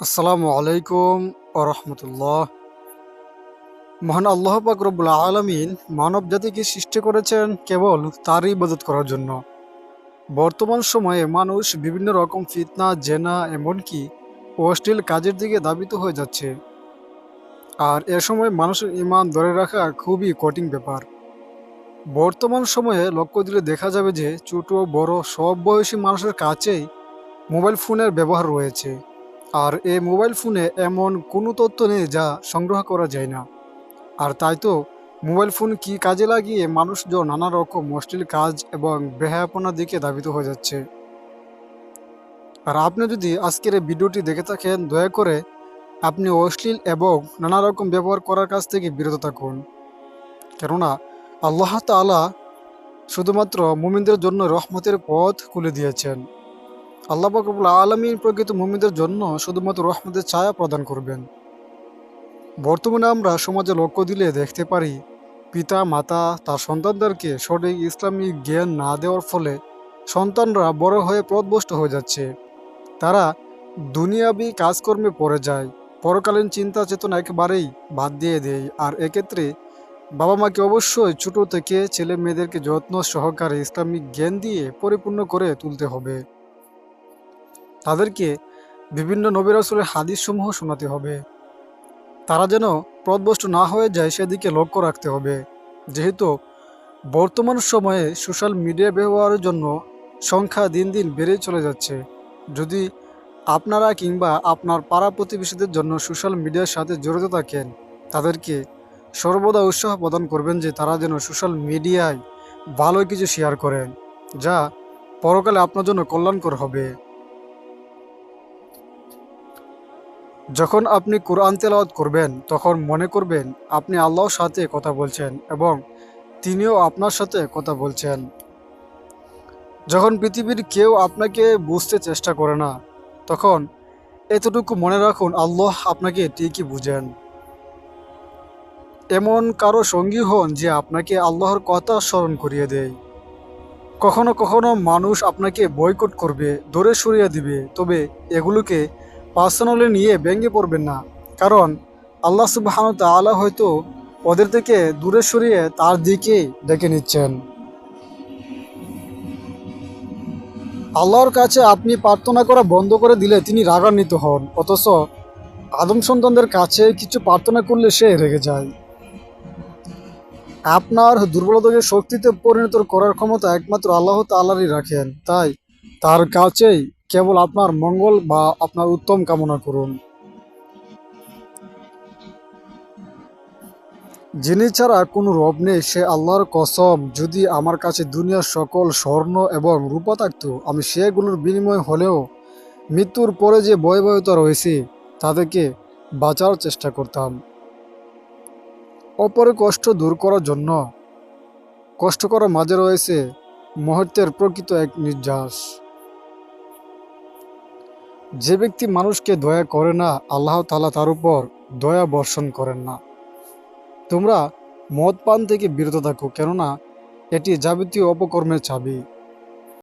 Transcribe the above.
আসসালামু আলাইকুম রহমতুল্লাহ। মহান আল্লাহ রব্বুল আলমিন মানব জাতিকে সৃষ্টি করেছেন কেবল তারই ইবাদত করার জন্য। বর্তমান সময়ে মানুষ বিভিন্ন রকম ফিতনা, জেনা, এমনকি অশ্লীল কাজের দিকে দাবিত হয়ে যাচ্ছে। আর এ সময় মানুষের ইমান ধরে রাখা খুবই কঠিন ব্যাপার। বর্তমান সময়ে লক্ষ্য দিলে দেখা যাবে যে ছোট, বড়, সব বয়সী মানুষের কাছেই মোবাইল ফোনের ব্যবহার রয়েছে। আর এই মোবাইল ফোনে এমন কোনো তথ্য নেই যা সংগ্রহ করা যায় না। আর তাই তো মোবাইল ফোন কি কাজে লাগিয়ে মানুষজন নানা রকম অশ্লীল কাজ এবং বেহায়াপনার দিকে ধাবিত হয়ে যাচ্ছে। আর আপনি যদি আজকের এই ভিডিওটি দেখে থাকেন, দয়া করে আপনি অশ্লীল এবং নানা রকম ব্যবহার করার কাছ থেকে বিরত থাকুন। কেননা আল্লাহ তাআলা শুধুমাত্র মুমিনদের জন্য রহমতের পথ খুলে দিয়েছেন। আল্লাহ বাকরবুল আলমী প্রকৃত মুমিনদের জন্য শুধুমাত্র রহমতের ছায়া প্রদান করবেন। বর্তমানে আমরা সমাজে লক্ষ্য দিলে দেখতে পারি, পিতা, মাতা, তার সন্তানদেরকে সঠিক ইসলামিক জ্ঞান না দেওয়ার ফলে সন্তানরা বড় হয়ে পথভ্রষ্ট হয়ে যাচ্ছে। তারা দুনিয়াবি কাজকর্মে পড়ে যায়, পরকালীন চিন্তা চেতনা একেবারেই বাদ দিয়ে দেয়। আর এক্ষেত্রে বাবা মাকে অবশ্যই ছোট থেকে ছেলে মেয়েদেরকে যত্ন সহকারে ইসলামিক জ্ঞান দিয়ে পরিপূর্ণ করে তুলতে হবে। তাদেরকে বিভিন্ন আসলের হাদিসসমূহ শোনাতে হবে। তারা যেন পথভ্রষ্ট না হয়ে যায় সেদিকে লক্ষ্য রাখতে হবে। যেহেতু বর্তমান সময়ে সোশ্যাল মিডিয়া ব্যবহারের জন্য সংখ্যা দিন দিন বেড়েই চলে যাচ্ছে। যদি আপনারা কিংবা আপনার পাড়া প্রতিবেশীদের জন্য সোশ্যাল মিডিয়ার সাথে জড়িত থাকেন, তাদেরকে সর্বদা উৎসাহ প্রদান করবেন যে তারা যেন সোশ্যাল মিডিয়ায় ভালো কিছু শেয়ার করেন, যা পরকালে আপনার জন্য কল্যাণকর হবে। যখন আপনি কোরআন তেলাওয়াত করবেন, তখন মনে করবেন আপনি আল্লাহর সাথে কথা বলছেন এবং তিনিও আপনার সাথে কথা বলছেন। যখন পৃথিবীর কেউ আপনাকে বুঝতে চেষ্টা করে না, তখন এতটুকু মনে রাখুন আল্লাহ আপনাকে ঠিকই বুঝেন। এমন কারও সঙ্গী হন যে আপনাকে আল্লাহর কথা স্মরণ করিয়ে দেয়। কখনো কখনো মানুষ আপনাকে বয়কট করবে, দূরে সরিয়ে দিবে, তবে এগুলোকে পার্সোনালি নিয়ে ভেঙে পড়বেন না। কারণ আল্লাহ সুবাহান তালা হয়তো ওদের থেকে দূরে সরিয়ে তার দিকেই ডেকে নিচ্ছেন। আল্লাহর কাছে আপনি প্রার্থনা করা বন্ধ করে দিলে তিনি রাগান্বিত হন, অথচ আদম সন্তানদের কাছে কিছু প্রার্থনা করলে সে রেগে যায়। আপনার দুর্বলতাকে শক্তিতে পরিণত করার ক্ষমতা একমাত্র আল্লাহ তাল্লাহরই রাখেন, তাই তার কাছেই কেবল আপনার মঙ্গল বা আপনার উত্তম কামনা করুন। যিনি ছাড়া কোনো রব নেই, সে আল্লাহর কসম, যদি আমার কাছে দুনিয়ার সকল স্বর্ণ এবং রূপা থাকতো, আমি সেগুলোর বিনিময় হলেও মৃত্যুর পরে যে ভয়ভয়তা রয়েছে, তাদেরকে বাঁচার চেষ্টা করতাম। অপরে কষ্ট দূর করার জন্য, কষ্ট করার মাঝে রয়েছে মহত্বের প্রকৃত এক নির্যাস। যে ব্যক্তি মানুষকে দয়া করে না, আল্লাহ তালা তার উপর দয়া বর্ষণ করেন না। তোমরা মদ পান থেকে বিরত থাকো, কেননা এটি যাবতীয় অপকর্মের চাবি।